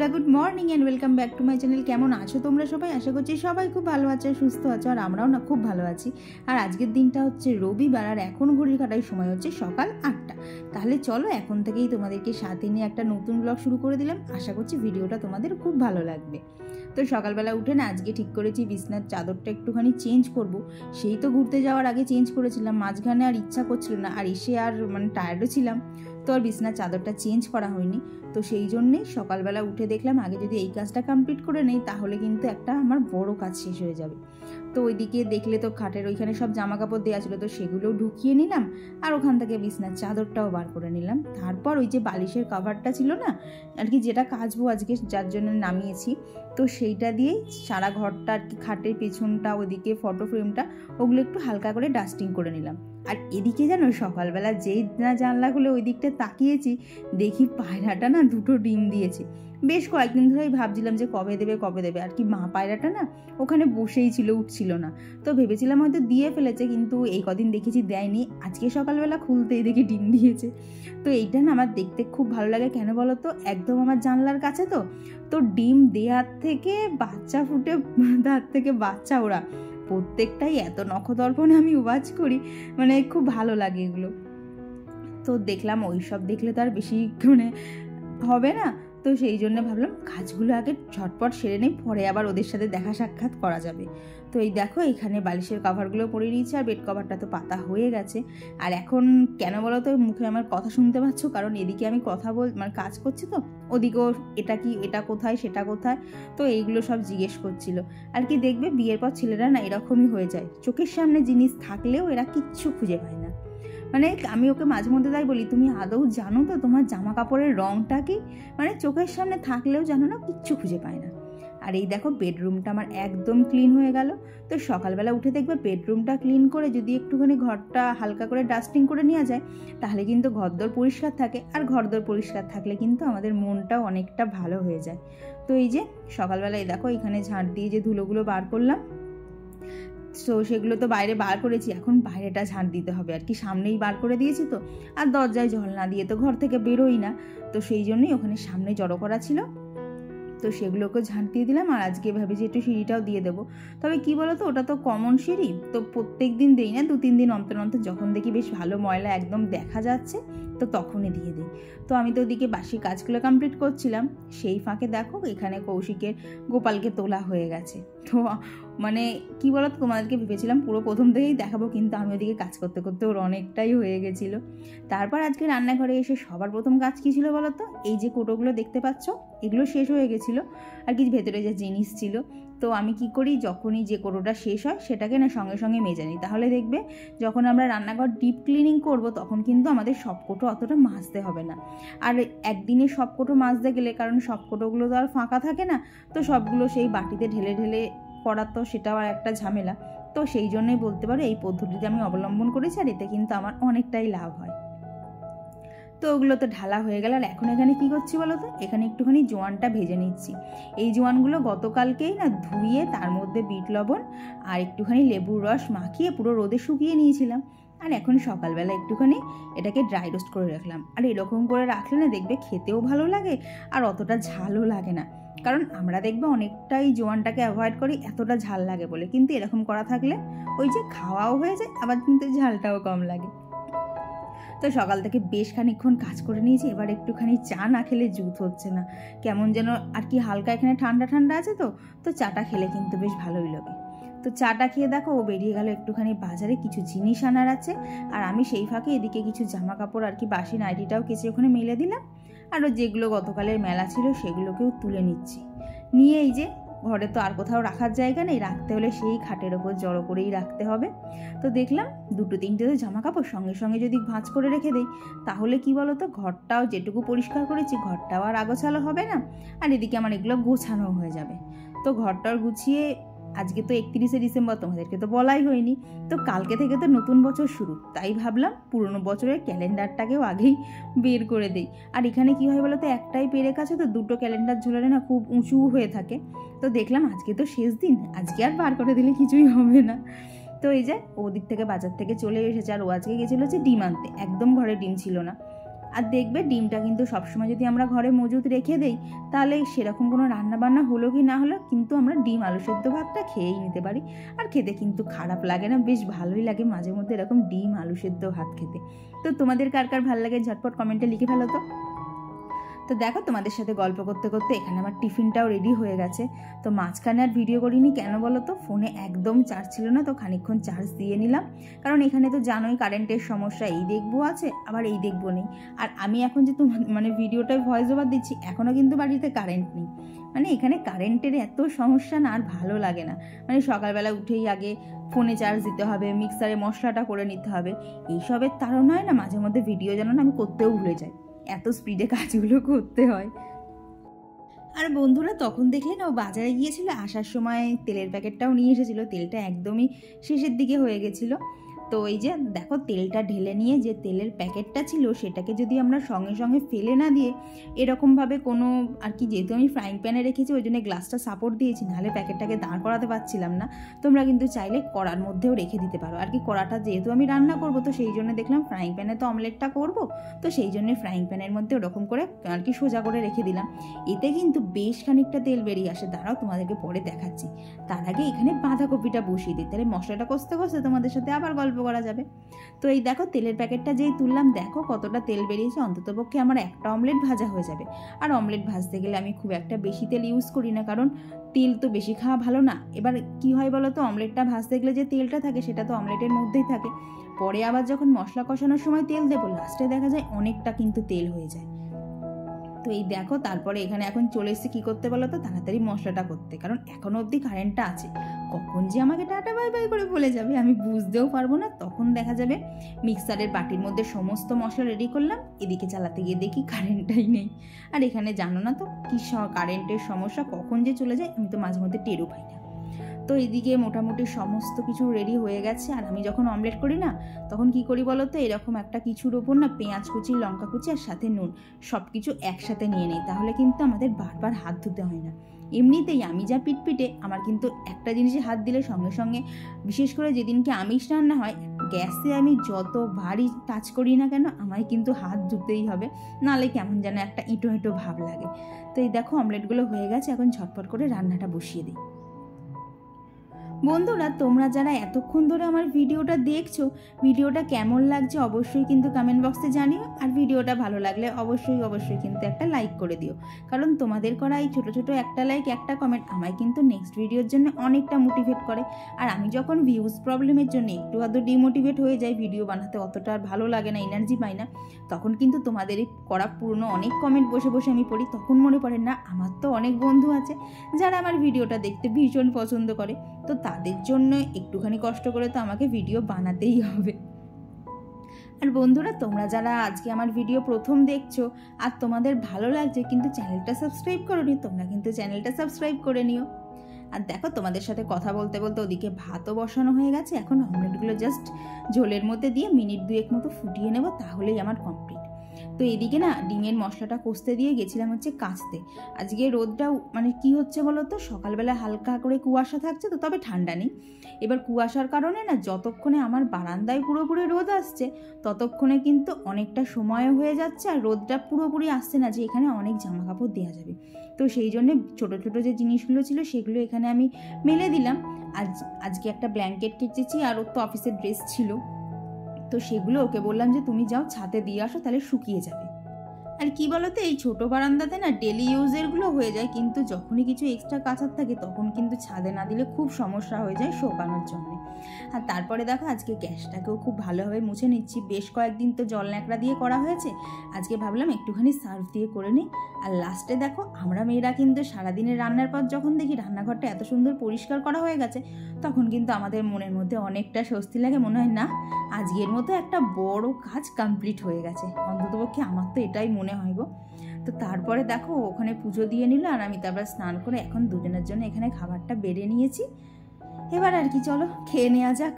Morning and welcome back to my channel কেমন আছো তোমরা সবাই? আশা করছি সবাই খুব ভালো আছো, সুস্থ আছো, আর আমরাও না খুব ভালো আছি। আর আজকের দিনটা হচ্ছে রবিবার, আর এখন ঘড়ির কাটার সময় হচ্ছে সকাল আটটা। তাহলে চলো এখন থেকেই তোমাদেরকে সাথে নিয়ে একটা নতুন ব্লগ শুরু করে দিলাম। আশা করছি ভিডিওটা তোমাদের খুব ভালো লাগবে। তো সকালবেলা উঠে না আজকে ঠিক করেছি, বিছনার চাদরটা একটুখানি চেঞ্জ করব। সেই তো ঘুরতে যাওয়ার আগে চেঞ্জ করেছিলাম, মাঝখানে আর ইচ্ছা করছিল না, আর এসে আর মানে টায়ার্ডও ছিলাম। তো আর বিছনার চাদরটা চেঞ্জ করা হয়নি। তো সেই জন্যেই সকালবেলা উঠে দেখলাম আগে যদি এই কাজটা কমপ্লিট করে নেই, তাহলে কিন্তু একটা আমার বড় কাজ শেষ হয়ে যাবে। তো ওইদিকে দেখলে তো খাটের ওইখানে সব জামা কাপড় দেওয়া ছিল, তো সেগুলোও ঢুকিয়ে নিলাম আর ওখান থেকে বিছনার চাদরটাও বার করে নিলাম। তারপর ওই যে বালিশের কাভারটা ছিল না, আর কি যেটা কাচবো আজকে যার জন্য নামিয়েছি, তো সেইটা দিয়েই সারা ঘরটা আর কি খাটের পেছনটা, ওদিকে ফটো ফ্রেমটা ওগুলো একটু হালকা করে ডাস্টিং করে নিলাম। আর এদিকে যেন সকালবেলা যেই না জানলা খুলে ওই দিকটা তাকিয়েছি, দেখি পায়রাটা না দুটো ডিম দিয়েছে। বেশ কয়েকদিন ধরেই ভাবছিলাম যে কবে দেবে কবে দেবে। আর কি মা পায়রাটা না ওখানে বসেই ছিল, উঠছিল না। তো ভেবেছিলাম হয়তো দিয়ে ফেলেছে, কিন্তু এই কদিন দেখেছি দেয়নি। আজকে সকালবেলা খুলতেই দেখি ডিম দিয়েছে। তো এইটা না আমার দেখতে খুব ভালো লাগে। কেন বলো তো? একদম আমার জানলার কাছে তো। তো ডিম দেওয়ার থেকে বাচ্চা ফুটে তার থেকে বাচ্চা ওরা প্রত্যেকটাই এত নখদর্পণে আমি ওয়াচ করি মানে খুব ভালো লাগে এগুলো। তো দেখলাম ওই সব দেখলে তো আর বেশি মানে হবে না। তো সেই জন্য ভাবলাম কাজগুলো আগে ঝটপট সেরে নেই, পরে আবার ওদের সাথে দেখা সাক্ষাৎ করা যাবে। তো এই দেখো, এখানে বালিশের কভারগুলো পরে নিয়েছে আর বেড কভারটা তো পাতা হয়ে গেছে। আর এখন কেন বলো তো, মুখে আমার কথা শুনতে পাচ্ছ? কারণ এদিকে আমি কথা বল মানে কাজ করছি তো ওদিকেও এটা কি, এটা কোথায়, সেটা কোথায়? তো এইগুলো সব জিজ্ঞেস করছিল। আর কি দেখবে, বিয়ের পর ছেলেরা না এরকমই হয়ে যায়। চোখের সামনে জিনিস থাকলেও এরা কিচ্ছু খুঁজে পায় না। মানে আমি ওকে মাঝে মধ্যে তাই বলি, তুমি আদৌ জানো তো তোমার জামা কাপড়ের রঙটা কি? মানে চোখের সামনে থাকলেও জানো না কিচ্ছু খুঁজে পায় না। আর এই দেখো বেডরুমটা আমার একদম ক্লিন হয়ে গেল। তো সকালবেলা উঠে দেখবে বেডরুমটা ক্লিন করে যদি একটুখানি ঘরটা হালকা করে ডাস্টিং করে নেওয়া যায়, তাহলে কিন্তু ঘরদোর পরিষ্কার থাকে। আর ঘরদোর পরিষ্কার থাকলে কিন্তু আমাদের মনটাও অনেকটা ভালো হয়ে যায়। তো এই যে সকালবেলায় দেখো এখানে ঝাঁট দিয়ে যে ধুলোগুলো বার করলাম তো সেগুলো তো বাইরে বার করেছি। এখন বাইরেটা ঝাঁট দিতে হবে। আর কি সামনেই বার করে দিয়েছি তো। আর দরজায় জল না দিয়ে তো ঘর থেকে বেরোই না। তো সেই জন্যই ওখানে সামনে জড়ো করা ছিল। তো সেগুলোকে ঝাঁট দিয়ে দিলাম। আর আজকে ভেবেছি একটু সিঁড়িটাও দিয়ে দেবো। তবে কি বলো তো ওটা তো কমন সিঁড়ি। তো প্রত্যেক দিন দিই না দু তিন দিন অন্তর অন্তর যখন দেখি বেশ ভালো ময়লা একদম দেখা যাচ্ছে, তো তখনই দিয়ে দিই। তো আমি তো ওদিকে বাসি কাজগুলো কমপ্লিট করছিলাম। সেই ফাঁকে দেখো, এখানে কৌশিকের, গোপালকে তোলা হয়ে গেছে। তো মানে কি বলো তোমাদেরকে ভেবেছিলাম পুরো প্রথম থেকেই দেখাবো, কিন্তু আমি ওদিকে কাজ করতে করতে ওর অনেকটাই হয়ে গেছিল। তারপর আজকে রান্নাঘরে এসে সবার প্রথম কাজ কী ছিল বলো তো এই যে কোটোগুলো দেখতে পাচ্ছ, এগুলো শেষ হয়ে গেছিল। আর কি ভেতরে যে জিনিস ছিল। তো আমি কি করি, যখনই যে কোটোটা শেষ হয়, সেটাকে না সঙ্গে সঙ্গে মেজে নিই। তাহলে দেখবে, যখন আমরা রান্নাঘর ডিপ ক্লিনিং করব, তখন কিন্তু আমাদের সব কোটো অতটা মাজতে হবে না। আর একদিনে সব কোটো মাজতে গেলে, কারণ সব কোটোগুলো তো আর ফাঁকা থাকে না, তো সবগুলো সেই বাটিতে ঢেলে ঢেলে করার তো সেটাও আর একটা ঝামেলা। তো সেই জন্যই বলতে পারো এই পদ্ধতিতে আমি অবলম্বন করেছি আর এতে কিন্তু আমার অনেকটাই লাভ হয়। তো ওগুলো তো ঢালা হয়ে গেল আর এখন এখানে কি করছি বলো তো? এখানে একটুখানি জোয়ানটা ভেজে নিচ্ছি। এই জোয়ানগুলো গতকালকেই না ধুয়ে তার মধ্যে বিট লবণ আর একটুখানি লেবুর রস মাখিয়ে পুরো রোদে শুকিয়ে নিয়েছিলাম। আর এখন সকালবেলা একটুখানি এটাকে ড্রাই রোস্ট করে রাখলাম। আর এরকম করে রাখলে না দেখবে খেতেও ভালো লাগে আর অতটা ঝালও লাগে না। কারণ আমরা দেখব অনেকটাই জোয়ানটাকে অ্যাভয়েড করি, এতটা ঝাল লাগে বলে। কিন্তু এরকম করা থাকলে ওই যে খাওয়াও হয়ে যায়, আবার কিন্তু ঝালটাও কম লাগে। তো সকাল থেকে বেশ খানিক্ষণ কাজ করে নিয়েছি, এবার একটুখানি চা না খেলে জুত হচ্ছে না। কেমন যেন আর কি হালকা এখানে ঠান্ডা ঠান্ডা আছে তো তো চাটা খেলে কিন্তু বেশ ভালোই লাগে। তো চাটা খেয়ে দেখো, ও বেরিয়ে গেল একটুখানি বাজারে, কিছু জিনিস আনার আছে। আর আমি সেই ফাঁকে এদিকে কিছু জামা কাপড় আর কি বাসি নাইটিটাও কেচে ওখানে মেলে দিলাম। আরও যেগুলো গতকালের মেলা ছিল সেগুলোকেও তুলে নিচ্ছি। নিয়ে এই যে ঘরে তো আর কোথাও রাখার জায়গা নেই, রাখতে হলে সেই খাটের ওপর জড়ো করেই রাখতে হবে। তো দেখলাম দুটো তিনটে তো জামা কাপড় সঙ্গে সঙ্গে যদি ভাঁজ করে রেখে দেই, তাহলে কি বলো তো ঘরটাও যেটুকু পরিষ্কার করেছি, ঘরটাও আর আগোছালো হবে না। আর এদিকে আমার এগুলো গোছানো হয়ে যাবে। তো ঘরটার গুছিয়ে আজকে তো একত্রিশে ডিসেম্বর, তোমাদেরকে তো বলাই হয়নি। তো কালকে থেকে তো নতুন বছর শুরু। তাই ভাবলাম পুরনো বছরের ক্যালেন্ডারটাকেও আগেই বের করে দেই। আর এখানে কি হয় বলো তো একটাই পেরেক আছে তো, দুটো ক্যালেন্ডার ঝুলালে না খুব উঁচু হয়ে থাকে। তো দেখলাম আজকে তো শেষ দিন, আজকে আর বার করে দিলে কিছুই হবে না। তো এই যে ওদিক থেকে বাজার থেকে চলে এসেছে, আর ও আজকে গেছিল হচ্ছে ডিম আনতে। একদম ঘরে ডিম ছিল না। আর দেখবে ডিমটা কিন্তু সবসময় যদি আমরা ঘরে মজুত রেখে দেই, তাহলে সেরকম কোনো রান্নাবান্না হলো কি না হলো কিন্তু আমরা ডিম আলু সেদ্ধ ভাতটা খেয়েই নিতে পারি। আর খেতে কিন্তু খারাপ লাগে না, বেশ ভালোই লাগে মাঝে মধ্যে এরকম ডিম আলু সেদ্ধ ভাত খেতে। তো তোমাদের কার কার ভালো লাগে ঝটপট কমেন্টে লিখে ফেলো তো। তো দেখো তোমাদের সাথে গল্প করতে করতে এখানে আমার টিফিনটাও রেডি হয়ে গেছে। তো মাঝখানে আর ভিডিও করিনি, কেন বলো তো? ফোনে একদম চার্জ ছিল না, তো খানিকক্ষণ চার্জ দিয়ে নিলাম। কারণ এখানে তো জানোই কারেন্টের সমস্যা, এই দেখব আছে, আবার এই দেখব নেই। আর আমি এখন যে তোমার মানে ভিডিওটায় ভয়েস ওভার দিচ্ছি এখনও কিন্তু বাড়িতে কারেন্ট নেই। মানে এখানে কারেন্টের এত সমস্যা না, আর ভালো লাগে না। মানে সকালবেলা উঠেই আগে ফোনে চার্জ দিতে হবে মিক্সারে মশলাটা করে নিতে হবে। এইসবের তাড়নায় না মাঝে মধ্যে ভিডিও যেন না আমি করতেও ভুলে যাই। এত স্পিডে কাজগুলো করতে হয়। আর বন্ধুরা তখন দেখলেন ও বাজারে গিয়েছিল, আসার সময় তেলের প্যাকেটটাও নিয়ে এসেছিল, তেলটা একদমই শেষের দিকে হয়ে গেছিল। তো এই যে দেখো তেলটা ঢেলে নিয়ে যে তেলের প্যাকেটটা ছিল সেটাকে যদি আমরা সঙ্গে সঙ্গে ফেলে না দিয়ে এরকমভাবে কোনো আর কি যেহেতু আমি ফ্রাইং প্যানে রেখেছি, ওই জন্য গ্লাসটা সাপোর্ট দিয়েছি, নাহলে প্যাকেটটাকে দাঁড় করাতে পারছিলাম না। তোমরা কিন্তু চাইলে কড়ার মধ্যেও রেখে দিতে পারো। আর কি কড়াটা যেহেতু আমি রান্না করব, তো সেই জন্য দেখলাম ফ্রাইং প্যানে তো অমলেটটা করব, তো সেই জন্য ফ্রাইং প্যানের মধ্যে ওরকম করে আর কি সোজা করে রেখে দিলাম। এতে কিন্তু বেশ খানিকটা তেল বেরিয়ে আসে। দাঁড়াও, তোমাদেরকে পরে দেখাচ্ছি। তার আগে এখানে বাঁধাকপিটা বসিয়ে দিই। তাহলে মশলাটা কষতে কষতে তোমাদের সাথে আবার গল্প করা যাবে। তো এই দেখো, তেলের প্যাকেটটা যেই তুললাম, দেখো কতটা তেল বেরিয়েছে। অন্ততপক্ষে আমার একটা অমলেট ভাজা হয়ে যাবে। আর অমলেট ভাজতে গেলে আমি খুব একটা বেশি তেল ইউজ করি না, কারণ তেল তো বেশি খাওয়া ভালো না। এবার কি হয় বলো তো অমলেটটা ভাজতে গেলে যে তেলটা থাকে, সেটা তো অমলেটের মধ্যেই থাকে। পরে আবার যখন মশলা কষানোর সময় তেল দেবো লাস্টে দেখা যায় অনেকটা কিন্তু তেল হয়ে যায়। তো এই দেখো, তারপরে এখানে এখন চলে এসেছি কী করতে বলো তো? তাড়াতাড়ি মশলাটা করতে। কারণ এখনও অবধি কারেন্টটা আছে। কখন যে আমাকে টাটা বাই বাই করে বলে যাবে, আমি বুঝতেও পারব না। তখন দেখা যাবে মিক্সারের বাটির মধ্যে সমস্ত মশলা রেডি করলাম। এদিকে চালাতে গিয়ে দেখি কারেন্টটাই নেই। আর এখানে জানো না তো, কী কারেন্টের সমস্যা, কখন যে চলে যায়, আমি তো মাঝে মধ্যে টেরও পাই না। তো এদিকে মোটামুটি সমস্ত কিছু রেডি হয়ে গেছে। আর আমি যখন অমলেট করি না, তখন কি করি বলো তো? এরকম একটা কিছুর ওপর না পেঁয়াজ কুচি, লঙ্কা কুচি আর সাথে নুন সব কিছু একসাথে নিয়ে নেই। তাহলে কিন্তু আমাদের বারবার হাত ধুতে হয় না। এমনিতেই আমি যা পিটপিটে, আমার কিন্তু একটা জিনিসে হাত দিলে সঙ্গে সঙ্গে, বিশেষ করে যেদিনকে আমিষ রান্না হয়, গ্যাসে আমি যত ভারী টাচ করি না কেন, আমায় কিন্তু হাত ধুতেই হবে। নালে কেমন যেন একটা ইঁটো ইঁটো ভাব লাগে। তো এই দেখো অমলেটগুলো হয়ে গেছে, এখন ঝটপট করে রান্নাটা বসিয়ে দিই। বন্ধুরা, তোমরা যারা এতক্ষণ ধরে আমার ভিডিওটা দেখছ, ভিডিওটা কেমন লাগছে অবশ্যই কিন্তু কমেন্ট বক্সে জানিও, আর ভিডিওটা ভালো লাগলে অবশ্যই অবশ্যই কিন্তু একটা লাইক করে দিও। কারণ তোমাদের করা এই ছোটো ছোটো একটা লাইক একটা কমেন্ট আমায় কিন্তু নেক্সট ভিডিওর জন্য অনেকটা মোটিভেট করে। আর আমি যখন ভিউজ প্রবলেমের জন্য একটু আধো ডিমোটিভেট হয়ে যাই ভিডিও বানাতে অতটা আর ভালো লাগে না এনার্জি পাই না, তখন কিন্তু তোমাদের এই করা পুরনো অনেক কমেন্ট বসে বসে আমি পড়ি, তখন মনে পড়ে, না, আমার তো অনেক বন্ধু আছে যারা আমার ভিডিওটা দেখতে ভীষণ পছন্দ করে। তো তাদের জন্য একটুখানি কষ্ট করে তো আমাকে ভিডিও বানাতেই হবে। আর বন্ধুরা, তোমরা যারা আজকে আমার ভিডিও প্রথম দেখছ, আর তোমাদের ভালো লাগছে, কিন্তু চ্যানেলটা সাবস্ক্রাইব করোনি, তোমরা কিন্তু চ্যানেলটা সাবস্ক্রাইব করে নিও। আর দেখো, তোমাদের সাথে কথা বলতে বলতে ওদিকে ভাতও বসানো হয়ে গেছে, এখন অমলেটগুলো জাস্ট ঝোলের মধ্যে দিয়ে মিনিট দুয়েক মতো ফুটিয়ে নেব, তাহলেই আমার কমপ্লিট তো এদিকে না ডিমের মশলাটা কষতে দিয়ে গেছিলাম হচ্ছে কাচতে আজকে রোদটাও মানে কি হচ্ছে বলো তো সকালবেলা হালকা করে কুয়াশা থাকছে তো, তবে ঠান্ডা নেই। এবার কুয়াশার কারণে না যতক্ষণে আমার বারান্দায় পুরোপুরি রোদ আসছে, ততক্ষণে কিন্তু অনেকটা সময় হয়ে যাচ্ছে আর রোদটা পুরোপুরি আসছে না যে এখানে অনেক জামা কাপড় দেওয়া যাবে। তো সেই জন্যে ছোটো ছোটো যে জিনিসগুলো ছিল সেগুলো এখানে আমি মেলে দিলাম। আজ, আজকে একটা ব্ল্যাঙ্কেট কেচেছি আর ওর তো অফিসের ড্রেস ছিল। তো সেগুলো ওকে বললাম যে তুমি যাও ছাদে দিয়ে আসো তাহলে শুকিয়ে যাবে। আর কি বলতো, এই ছোট বারান্দাতে না ডেলি ইউজেরগুলো হয়ে যায়, কিন্তু যখনই কিছু এক্সট্রা কাঁচার থাকে, তখন কিন্তু ছাদে না দিলে খুব সমস্যা হয়ে যায় শোকানোর জন্য। আর তারপরে দেখো, আজকে গ্যাসটাকেও খুব ভালোভাবে মুছে নিচ্ছি। বেশ কয়েকদিন তো জল ন্যাকড়া দিয়ে করা হয়েছে। আজকে ভাবলাম একটুখানি সার্ভ দিয়ে করে নিই। আর লাস্টে দেখো, আমরা মেয়েরা কিন্তু সারাদিনের রান্নার পর যখন দেখি, রান্নাঘরটা এত সুন্দর পরিষ্কার করা হয়ে গেছে, তখন কিন্তু আমাদের মনের মধ্যে অনেকটা স্বস্তি লাগে, মনে হয়, না, আজকের মতো একটা বড় কাজ কমপ্লিট হয়ে গেছে। অন্ততপক্ষে আমার তো এটাই মনে হয় গো। তো তারপরে দেখো ওখানে পুজো দিয়ে নিল আর আমি তারপর স্নান করে এখন দুজনের জন্য এখানে খাবারটা বেড়ে নিয়েছি। এবার আর কি চলো, খেয়ে নেওয়া যাক।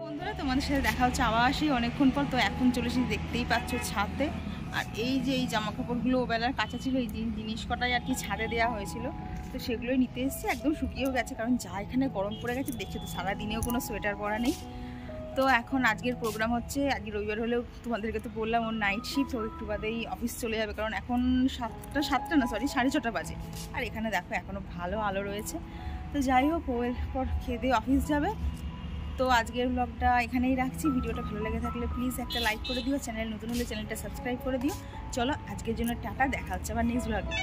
বন্ধুরা, তোমাদের সাথে দেখা হচ্ছে, আবার আসি অনেকক্ষণ পর। তো এখন চলে এসে দেখতেই পাচ্ছ ছাদে। আর এই যে এই জামা কাপড়গুলো ওবেলার কাঁচা ছিল, এই জিনিস কটাই আর কি ছাদে দেওয়া হয়েছিল। তো সেগুলোই নিতে এসেছি, একদম শুকিয়েও গেছে, কারণ যা এখানে গরম পড়ে গেছে, দেখছ তো সারাদিনেও কোনো সোয়েটার পরা নেই। তো এখন আজকের প্রোগ্রাম হচ্ছে, আজকে রবিবার হলেও তোমাদেরকে তো বললাম, ওর নাইট শিফট ও একটু বাদেই অফিস চলে যাবে, কারণ এখন সাতটা সাতটা না সরি সাড়ে ছটা বাজে। আর এখানে দেখো এখনও ভালো আলো রয়েছে। তো যাই হোক, ও এরপর খেয়ে দিয়ে অফিস যাবে। তো আজকের ব্লগটা এখানেই রাখছি। ভিডিওটা ভালো লেগে থাকলে প্লিজ একটা লাইক করে দিও। চ্যানেল নতুন হলে চ্যানেলটা সাবস্ক্রাইব করে দিও। চলো, আজকের জন্য টাটা, দেখা হচ্ছে আবার নেক্সট ব্লগে